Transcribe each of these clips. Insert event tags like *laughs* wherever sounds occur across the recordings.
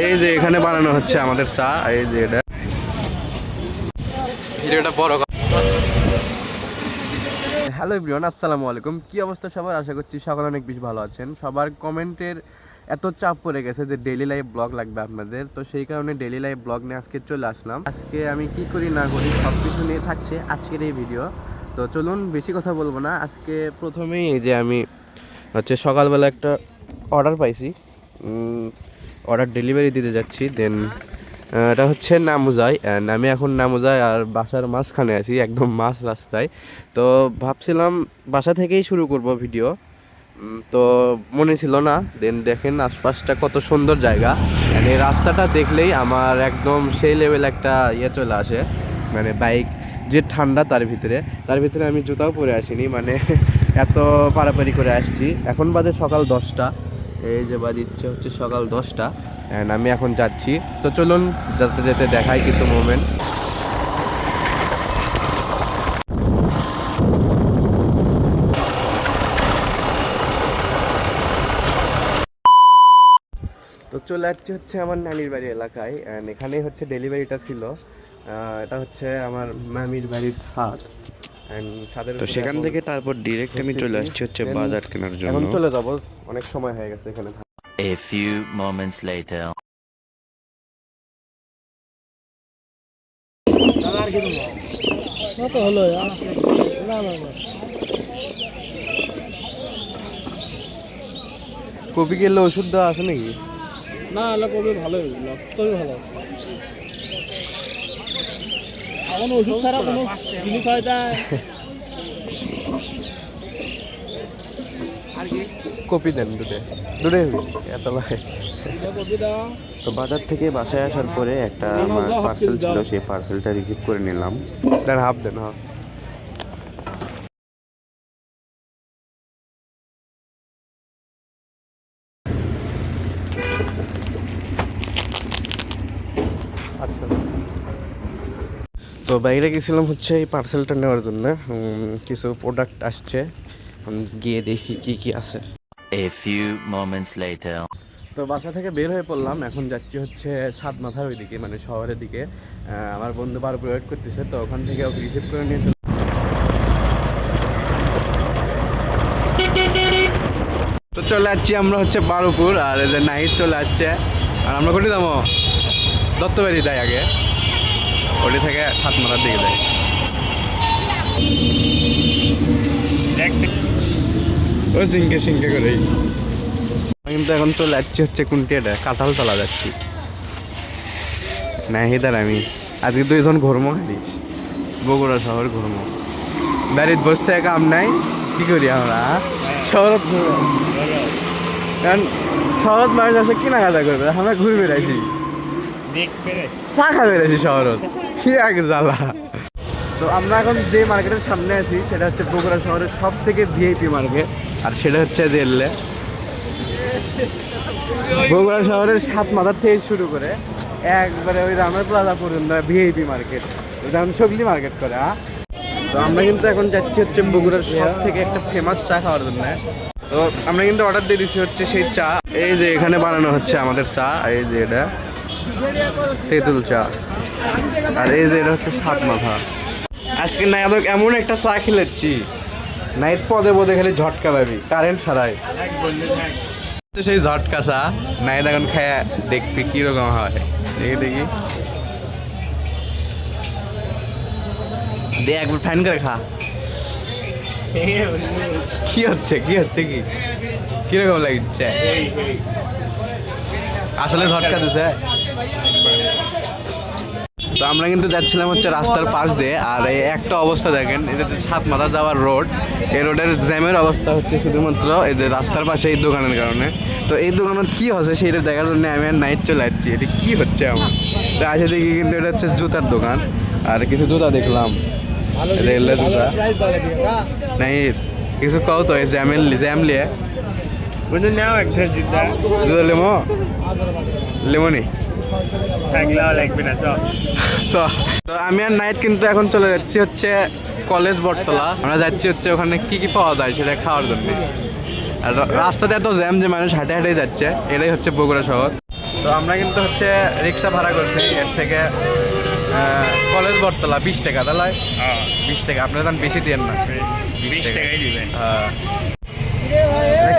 এই যে এখানে বানানো হচ্ছে আমাদের চা এই যে এটা। ভিডিওটা বড় হ্যালো এভরিওয়ান আসসালামু আলাইকুম। কি অবস্থা সবার? আশা করছি সকলে অনেক বেশি ভালো আছেন। সবার কমেন্টের এত চাপ পড়ে গেছে যে ডেলি লাইফ ব্লগ লাগবে আপনাদের। তো সেই কারণে ডেইলি লাইফ ব্লগ নিয়ে আজকে চলে আসলাম। আজকে আমি কি করি না করি সব কিছু নিয়ে থাকছে আজকের এই ভিডিও তো চলুন বেশি কথা বলব না। আজকে প্রথমেই এই যে আমি হচ্ছে সকালবেলা একটা অর্ডার পাইছি। অর্ডার ডেলিভারি দিতে যাচ্ছি দেন এটা হচ্ছে নামুজাই আমি এখন নামুজাই আর বাসার মাঝখানে আছি, একদম মাঝ রাস্তায়। তো ভাবছিলাম বাসা থেকেই শুরু করব ভিডিও তো মনে ছিল না দেন দেখেন আশপাশটা কত সুন্দর জায়গা। এই রাস্তাটা দেখলেই আমার একদম সেই লেভেল একটা ইয়ে চলে আসে মানে বাইক যে ঠান্ডা তার ভিতরে। তার ভিতরে আমি জুতাও পরে আসিনি মানে *laughs* এত পারাপারি করে আসছি। এখন বাজে সকাল দশটা। এই যে বাজিচ্ছে হচ্ছে সকাল দশটা। অ্যান্ড আমি এখন যাচ্ছি। তো চলুন যেতে যেতে দেখাই কিছু মোমেন্ট চলে যাচ্ছি হচ্ছে আমার নানির বাড়ি এলাকায় অ্যান্ড এখানেই হচ্ছে ডেলিভারিটা ছিল এটা হচ্ছে আমার মামির বাড়ির ছাদের তো সেখান থেকে তারপর ডিরেক্ট আমি চলে আসছি হচ্ছে বাজার কেনার জন্য এখন চলে যাব অনেক সময় হয়ে গেছে এখানে থাকা। A few moments later. কত হলো না না না কপি গেলে ওষুধ দেওয়া আছে নাকি না হলে কবে ভালো হয়েছিল তবে ভালো আছে। এখন ওষুধ ছাড়া কোনো জিনিস হয় না। কপি দেন দুটো দুটো এত লাগে তো বাজার থেকে বাসায় আসার পরে একটা আমার পার্সেল ছিল সেই পার্সেলটা রিসিভ করে নিলাম। দেন হাফ দেন হ্যাঁ আচ্ছা। তো বাইরে গেছিলাম হচ্ছে এই পার্সেলটা নেওয়ার জন্য কিছু প্রোডাক্ট আসছে গিয়ে দেখি কি কি আছে। A few moments later. তো বাসা থেকে বের হয়ে পড়লাম এখন যাচ্ছি হচ্ছে সাত মাথার ওইদিকে মানে শহরের দিকে। আমার বন্ধু বারবার ওয়েট করতেছে তো ওখান থেকে ওকে রিসিভ করে নিয়ে চলে তো চলে যাচ্ছি আমরা হচ্ছে বারুপুর আর এই যে নাহিদ চলে যাচ্ছে আর আমরা কোটি দামো দত্তবাড়ি দেয় আগে। ওটি থেকে সাত মাথার দিকে দেয় ও সিংকে সিংকে আমি কিন্তু এখন চলে যাচ্ছি হচ্ছে কোনটি এটা কাঁঠাল তলা যাচ্ছি নাহিদার আমি। আজকে দুইজন ঘুরমো খালিস বগুড়া শহর ঘুরমো। বাড়িত বসে থেকে কাম নাই, কি করি আমরা ঘুরবো কারণ শহরত মানুষ কিনা কাটা করবে, আমরা ঘুরে বেড়াইছি। চা খা বেড়াইছি শহরত। কি আগে জ্বালা। তো আমরা এখন যে মার্কেটের সামনে আছি, সেটা হচ্ছে বগুড়া শহরের সব থেকে ভিআইপি মার্কেট, আর সেটা হচ্ছে রেললে। বগুড়া শহরের সাত মাথার থেকে শুরু করে একবারে ওই রামের প্লাজা পর্যন্ত ভিআইপি মার্কেট যেমন সগলি মার্কেট করে তো আমরা কিন্তু এখন যাচ্ছি হচ্ছে বগুড়ার সব থেকে একটা ফেমাস চা খাওয়ার জন্য। তো আমরা কিন্তু অর্ডার দিয়ে দিচ্ছি হচ্ছে সেই চা। এই যে এখানে বানানো হচ্ছে আমাদের চা, এই যে এটা। তেঁতুল চা। আর এই যে এটা হচ্ছে সাত মাথা আজকে না এত এমন একটা চা খেলেছি। নাইট পদে পদে খালি ঝটকা পাবি কারেন্ট ছাড়াই। সেই ঝটকা চা। নাইট এখন খায় দেখতে কীরকম হয়? দেখি দেখি। দে একবার ফ্যান করে খা। *laughs* কি হচ্ছে কি হচ্ছে কি? কীরকম লাগছে? আসলে ঝটকা দিছে তো আমরা কিন্তু যাচ্ছিলাম হচ্ছে রাস্তার পাশ দিয়ে আর এই একটা অবস্থা দেখেন এটা হচ্ছে সাত মাথা যাওয়ার রোড এই রোডের জ্যামের অবস্থা হচ্ছে শুধুমাত্র এই যে রাস্তার পাশে এই দোকানের কারণে। তো এই দোকানত কি হচ্ছে সেইটা দেখার জন্য আমি আর নাইট চলে যাচ্ছি এটা কি হচ্ছে আমার? তো আসে দেখি কিন্তু এটা হচ্ছে জুতার দোকান আর কিছু জুতা দেখলাম রেলের জুতা। নাই কিছু কও তো এই জ্যামের জ্যাম লিয়ে। বুঝে নাও একটা জুতা। লেমো লেমো? নি থাকলেও লাগবে না তো আমি আর নাইট কিন্তু এখন চলে যাচ্ছি হচ্ছে কলেজ বটতলা। আমরা যাচ্ছি হচ্ছে ওখানে কি কি পাওয়া যায় সেটা খাওয়ার জন্য। আর রাস্তাতে এত জ্যাম যে মানুষ হাঁটে হাঁটে যাচ্ছে এটাই হচ্ছে বগুড়া শহর। তো আমরা কিন্তু হচ্ছে রিক্সা ভাড়া করছি এর থেকে কলেজ বটতলা বিশ টাকা। তাহলে হ্যাঁ। বিশ টাকা আপনারা দাম বেশি দিয়েন না। বিশ টাকাই দিবেন। হ্যাঁ।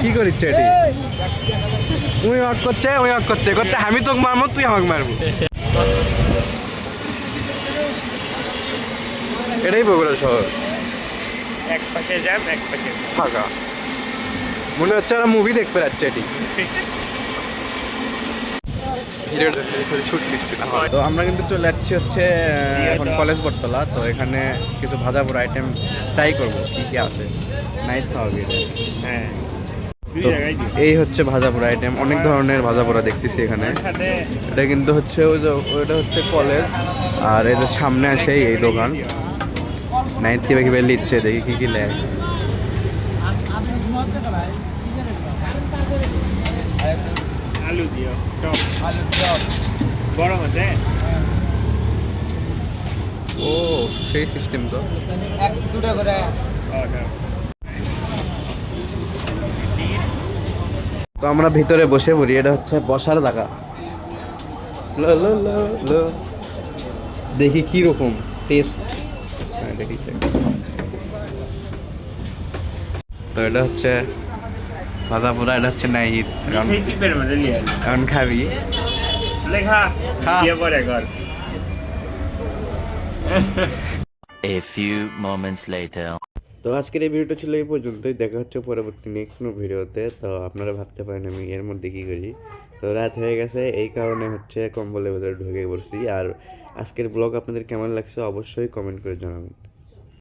কি করিচ্ছে এটি উই ওয়াক করছে উই ওয়াক করছে করছে আমি তোকে মারবো তুই আমাকে মারবো। এটাই বগুড়া শহর। এক পাশে যান এক পাশে। ফাঁকা। মনে হচ্ছে ওরা মুভি দেখতে যাচ্ছে এটি। তো আমরা কিন্তু চলে যাচ্ছি হচ্ছে আহ, এখন কলেজ বটতলা তো এখানে কিছু ভাজা পোড়া আইটেম ট্রাই করব কি কি আছে। নাইট খাওয়া গিয়ে হ্যাঁ। এই হচ্ছে ভাজা পোড়া আইটেম অনেক ধরনের ভাজা পোড়া দেখতেছি এখানে। এটা কিন্তু হচ্ছে ওই যে ওইটা হচ্ছে কলেজ আর এই যে সামনে আছে এই দোকান। নাইট কীভাবে কীভাবে লিখছে দেখি কি কি লেয় আলু দিও চপ বড় হতে ও সেই সিস্টেম তো। এক দুটো করে। তো আমরা ভিতরে বসে পড়ি এটা হচ্ছে বসার জায়গা। লো, লো, লো, লো। দেখি কি রকম টেস্ট দেখি। তো এটা হচ্ছে ভাজা পোড়া এটা হচ্ছে নাইট এখন খাবি? A few moments later. তো আজকের এই ভিডিওটা ছিল এই পর্যন্তই। দেখা হচ্ছে পরবর্তী নেক্সট কোনো ভিডিওতে। তো আপনারা ভাবতে পারেন আমি এর মধ্যে কী করি। তো রাত হয়ে গেছে। এই কারণে হচ্ছে কম্বলের ভেতরে ঢুকে পড়ছি। আর আজকের ব্লগ আপনাদের কেমন লাগছে অবশ্যই কমেন্ট করে জানাবেন।